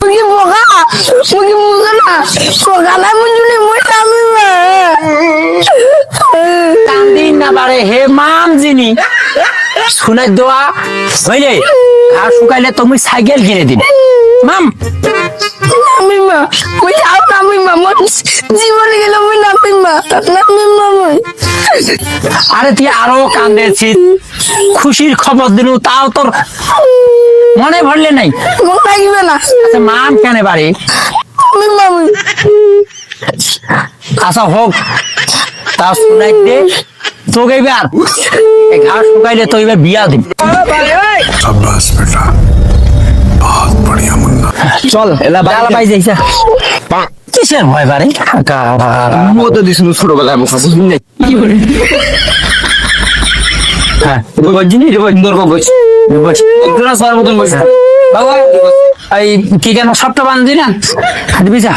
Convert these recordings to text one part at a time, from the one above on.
মুগি বোকা মুগি মুগা না সকালে মুজুনি মই নামি মা কান্দিন না পারে হে মাম জিনি শুনে দোয়া, হইলে আর শুকাইলে তুমি সাইকেল কিনে দিন মাম। নামি মা মই যাও নামি মা মোর জীবনে গেল আরে তুই আরও কান্দেছি খুশির খবর দিল তাও তোর মনে ভরলে নাই। লাগবে না আচ্ছা মাম কেন বাড়ি? আচ্ছা হোক। তা শুনাই দে, তোকে এবার ঘাস শুকাইলে তো এবার বিয়া দিবি আব্বাস বেটা, বহুত বড়িয়া চল এলা বালা পাই যাইছা কিসের ভয় বারে মতো দিছিল ছোটবেলায় মুখা বুঝলি না হ্যাঁ বলছিনি রে সুন্দর বস। বস তোরা সবার মতন বসে। বাবা এই কি কেন সবটা বান্ধি না? হাত বিছা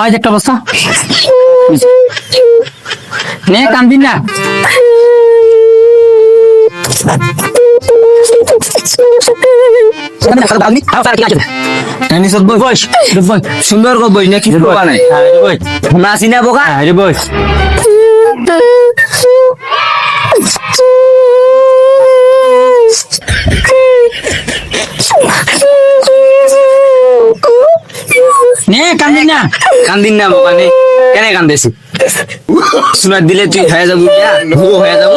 আজ একটা বস্তা নে কান্দিন না। সুন্দর কর বই না কিছু বোকা নাই। বস নাচি না বোকা? আরে বস নে কান্দিন না। কান্দিন না বোকা নেই কেন কান্দেছি? শোনার দিলে তুই হয়ে যাব হয়ে? যাব।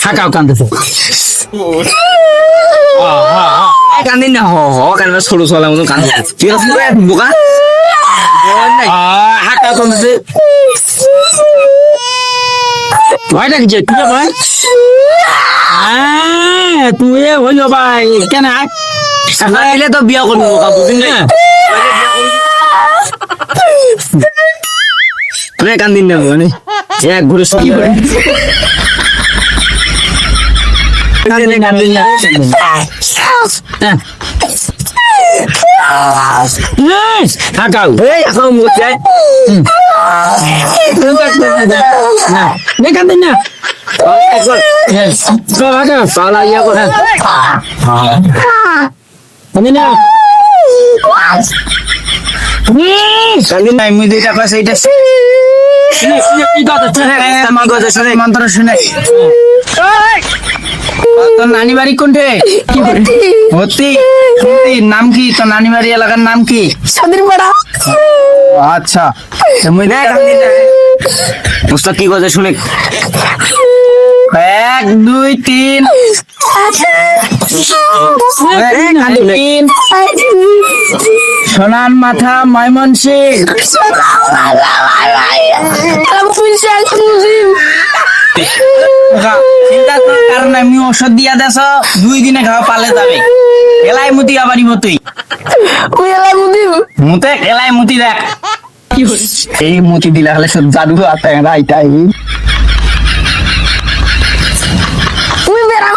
থাকাও কান্দিছে। কান্দিন না হ হ কেন ছোট ছোলা মতন কান্দি তুই আছে বোকা হাঁকা কমছে ভয়টা কি তুই ভয় তুই হইল ভাই কেন দিলে তো বিয়া করব বোকা বুঝলি না কান্দিন না মানে এক ঘুরে কি করে হাঁকাও এই এখন মুখ যায় দেখান দিন না হাঁকাও পালা ইয়া করে কান্দিন না কান্দিন না আমি দুইটা পাশে এইটা কি কথা আমার কথা শুনে মন্ত্র শুনে তোর নানি বাড়ি কোনটে ভর্তি ভর্তি নাম কি? তোর নানি বাড়ি এলাকার নাম কি? সাদির পাড়া আচ্ছা। মুই কি কথা শুনে। এক দুই তিন। সোনার মাথা এখন মুজিব চিন্তা করার কারণ আমি ওষুধ দিয়া দেছ দুই দিনে খাওয়া পালে যাবে। এলাই মুতি আবারই মতই ওই এলাই মুতি। মুতে এলাই মুতি দেখ। এই মুতি দিলে হলে সব জাদু আছে রাইটাই তুমি বেড়াও